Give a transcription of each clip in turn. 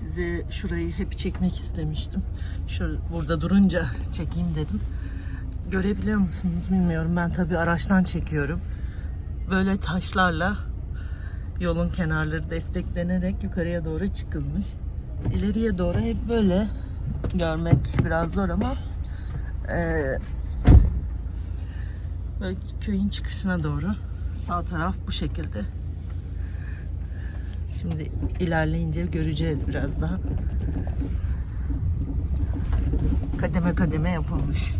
Size şurayı hep çekmek istemiştim. Şu burada durunca çekeyim dedim. Görebiliyor musunuz bilmiyorum. Ben tabii araçtan çekiyorum. Böyle taşlarla yolun kenarları desteklenerek yukarıya doğru çıkılmış. İleriye doğru hep böyle görmek biraz zor ama eee, böyle köyün çıkışına doğru sağ taraf bu şekilde. Şimdi ilerleyince göreceğiz biraz daha. Kademe kademe yapılmış.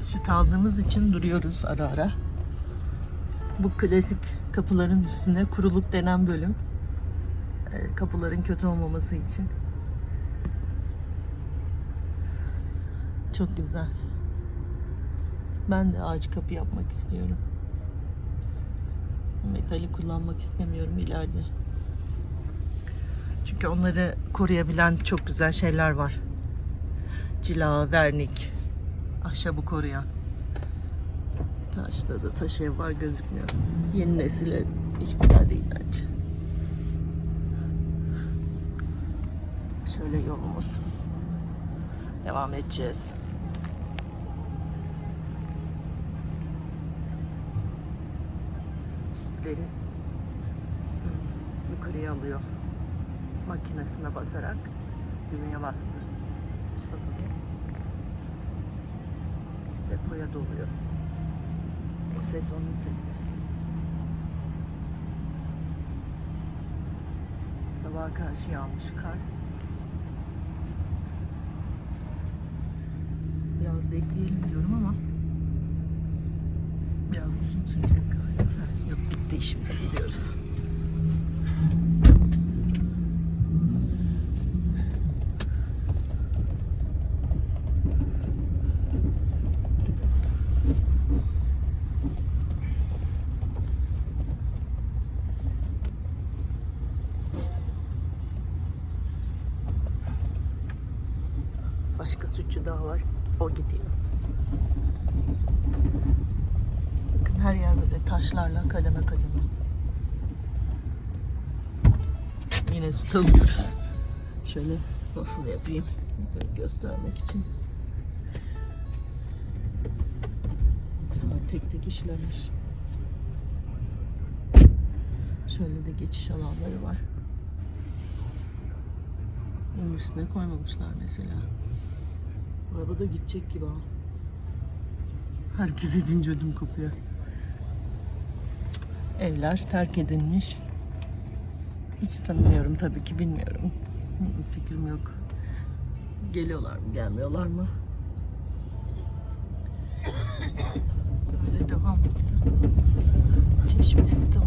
Süt aldığımız için duruyoruz ara ara. Bu klasik kapıların üstüne kuruluk denen bölüm. Ee, Kapıların kötü olmaması için. Çok güzel. Ben de ağaç kapı yapmak istiyorum. Metali kullanmak istemiyorum ileride. Çünkü onları koruyabilen çok güzel şeyler var. Cila, vernik, ahşabı koruyan. Taşta da taş ev var gözükmüyor. Yeni nesile hiç güzel değil bence. Şöyle yolumuz. Devam edeceğiz. Sütleri yukarıya alıyor. Makinesine basarak düğmeye bastı. Mustafa. Depoya doluyor. O ses onun sesi. Sabaha karşı yağmış kar. Biraz bekleyelim diyorum ama biraz uzun sürecek galiba. Yok bitti işimiz gidiyoruz. Başka sütçü daha var. O gidiyor. Bakın her yer böyle taşlarla kademe kademe. Yine süt alıyoruz. Şöyle nasıl yapayım göstermek için. Tek tek işlenmiş. Şöyle de geçiş alanları var. Bunun üstüne koymamışlar mesela. Araba da gidecek gibi ha. Hareket edince ödüm kopuyor. Evler terk edilmiş. Hiç tanımıyorum tabii ki bilmiyorum. Fikrim yok. Geliyorlar mı gelmiyorlar mı? Böyle devam. Çeşmesi de var.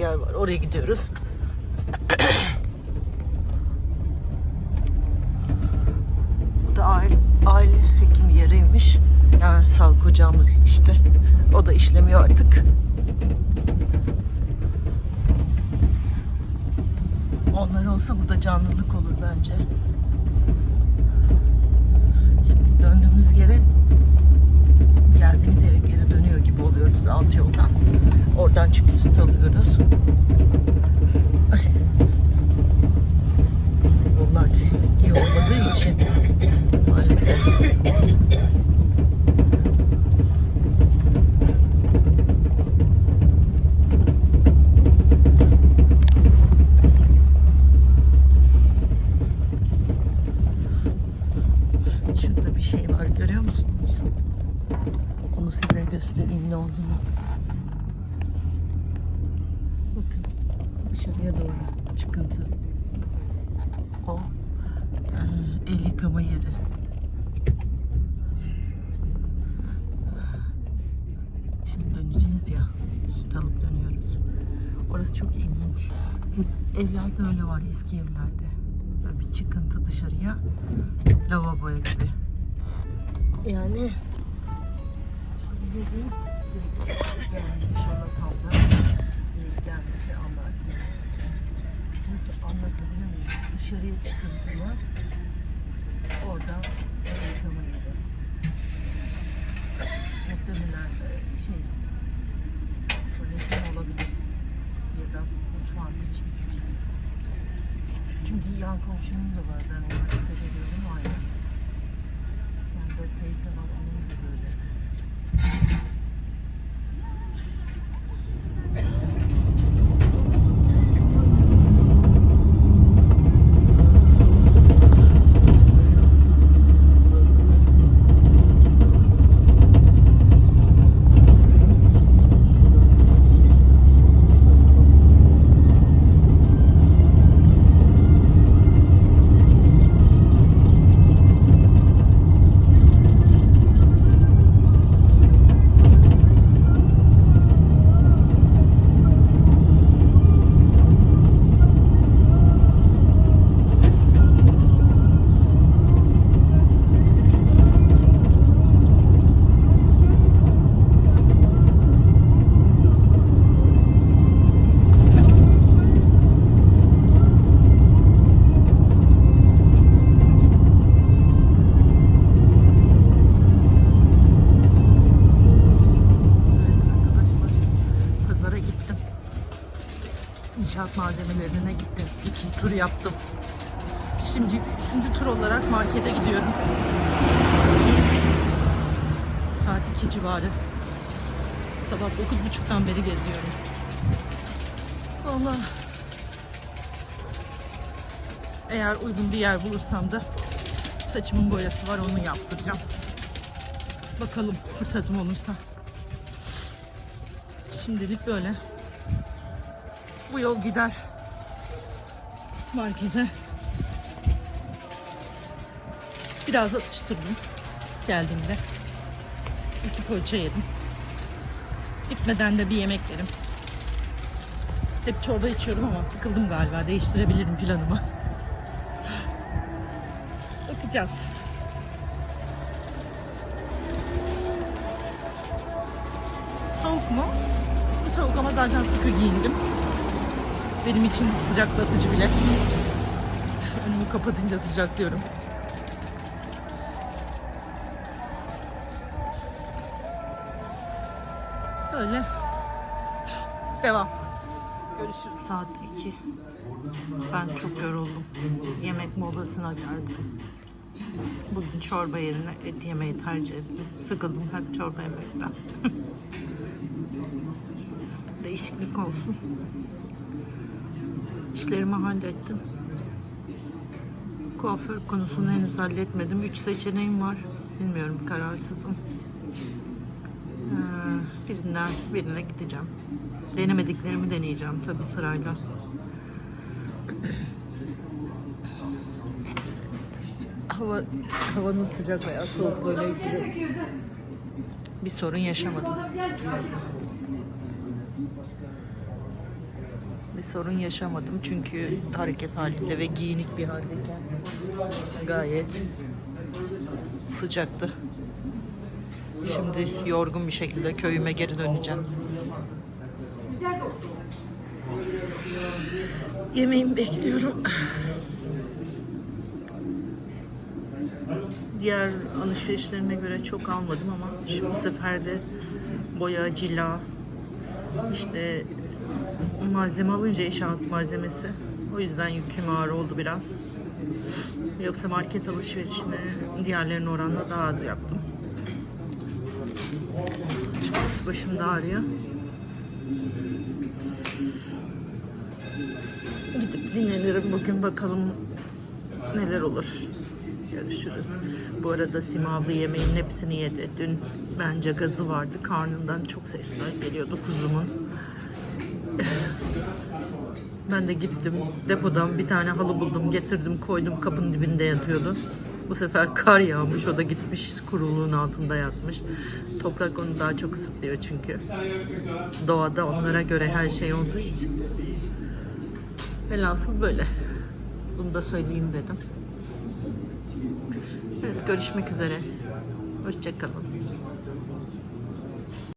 Yer var. Oraya gidiyoruz. Bu da aile, aile hekim yeriymiş. Yani sağlık ocağımız işte. O da işlemiyor artık. Onlar olsa burada canlılık olur bence. Dışarıya doğru çıkıntı. O e, el yıkama yeri. döneceğiz ya. Süt alıp dönüyoruz. Orası çok ilginç. Hep evlerde öyle var eski evlerde. Böyle bir çıkıntı dışarıya. Lavaboya gibi. Yani yani inşallah iyi gelmesi anlarsın. Nasıl anlatabilir miyim? Dışarıya çıkıntılı. Orada el yıkamaydı. Muhtemelen e, şey tuvaleti olabilir. Ya da mutfağın hiçbir fikrim. Çünkü yan komşunun da var. Ben ona malzemelerine gittim. İki tur yaptım. Şimdi üçüncü tur olarak markete gidiyorum. Saat iki civarı. Sabah dokuz buçuktan beri geziyorum. Allah. Eğer uygun bir yer bulursam da saçımın boyası var onu yaptıracağım. Bakalım fırsatım olursa. Şimdilik böyle. Bu yol gider markete. Biraz atıştırdım geldiğimde. İki poğaça yedim. Gitmeden de bir yemek yerim. Hep çorba içiyorum ama sıkıldım galiba. Değiştirebilirim planımı. Bakacağız. Soğuk mu? Soğuk ama zaten sıkı giyindim. Benim için sıcaklatıcı bile. Önümü kapatınca sıcaklıyorum. Böyle. Devam. Görüşürüz. Saat 2. Ben çok yoruldum. Yemek molasına geldim. Bugün çorba yerine et yemeyi tercih ettim. Sıkıldım hep çorba yemekten. Değişiklik olsun. İşlerimi hallettim. Kuaför konusunu henüz halletmedim. Üç seçeneğim var. Bilmiyorum kararsızım. Ee, birinden birine gideceğim. Denemediklerimi deneyeceğim tabii sırayla. Hava, havanın sıcak veya soğukluğuyla ilgili bir sorun yaşamadım. Bir sorun yaşamadım çünkü hareket halinde ve giyinik bir haldeyken gayet sıcaktı. Şimdi yorgun bir şekilde köyüme geri döneceğim. Yemeğimi bekliyorum. Diğer alışverişlerime göre çok almadım ama şu bu sefer de boya, cila, işte malzeme alınca inşaat malzemesi. O yüzden yüküm ağır oldu biraz. Yoksa market alışverişini diğerlerine oranla daha az yaptım. Çok başım da ağrıyor. Gidip dinlenirim bugün bakalım neler olur. Görüşürüz. Bu arada Sima abla yemeğin hepsini yedi. Dün bence gazı vardı. Karnından çok sesler geliyordu kuzumun. Ben de gittim depodan bir tane halı buldum getirdim koydum kapının dibinde yatıyordu. Bu sefer kar yağmış, o da gitmiş kuruluğun altında yatmış. Toprak onu daha çok ısıtıyor çünkü. Doğada onlara göre her şey olduğu için. Velhasıl böyle. Bunu da söyleyeyim dedim. Evet görüşmek üzere. Hoşçakalın.